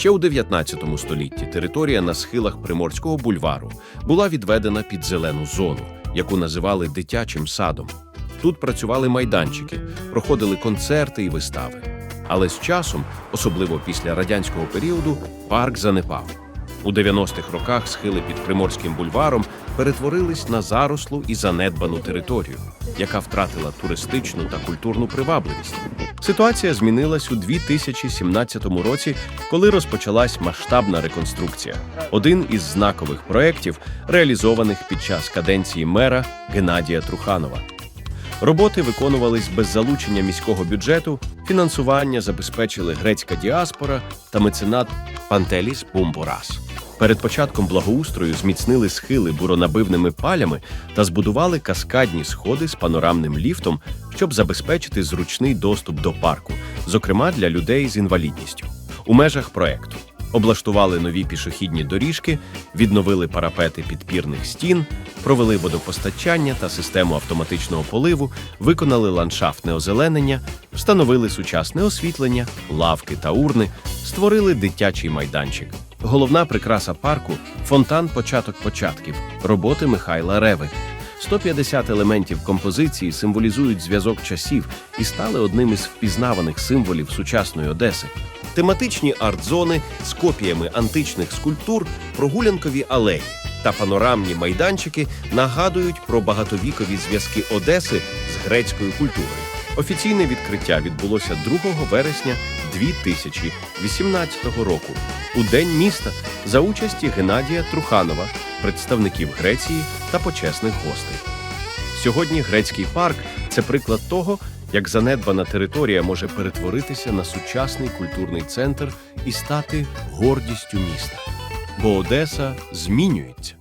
Ще у 19 столітті територія на схилах Приморського бульвару була відведена під зелену зону, яку називали дитячим садом. Тут працювали майданчики, проходили концерти і вистави. Але з часом, особливо після радянського періоду, парк занепав. У 90-х роках схили під Приморським бульваром перетворились на зарослу і занедбану територію, яка втратила туристичну та культурну привабливість. Ситуація змінилась у 2017 році, коли розпочалась масштабна реконструкція. Один із знакових проєктів, реалізованих під час каденції мера Геннадія Труханова. Роботи виконувались без залучення міського бюджету, фінансування забезпечили грецька діаспора та меценат Пантеліс Бумборас. Перед початком благоустрою зміцнили схили буронабивними палями та збудували каскадні сходи з панорамним ліфтом, щоб забезпечити зручний доступ до парку, зокрема для людей з інвалідністю. У межах проекту облаштували нові пішохідні доріжки, відновили парапети підпірних стін, провели водопостачання та систему автоматичного поливу, виконали ландшафтне озеленення, встановили сучасне освітлення, лавки та урни, створили дитячий майданчик. Головна прикраса парку фонтан початок початків роботи Михайла Реви. 150 елементів композиції символізують зв'язок часів і стали одним із впізнаваних символів сучасної Одеси. Тематичні арт-зони з копіями античних скульптур, прогулянкові алеї та панорамні майданчики нагадують про багатовікові зв'язки Одеси з грецькою культурою. Офіційне відкриття відбулося 2 вересня 2018 року у День міста за участі Геннадія Труханова, представників Греції та почесних гостей. Сьогодні грецький парк це приклад того, як занедбана територія може перетворитися на сучасний культурний центр і стати гордістю міста. Бо Одеса змінюється.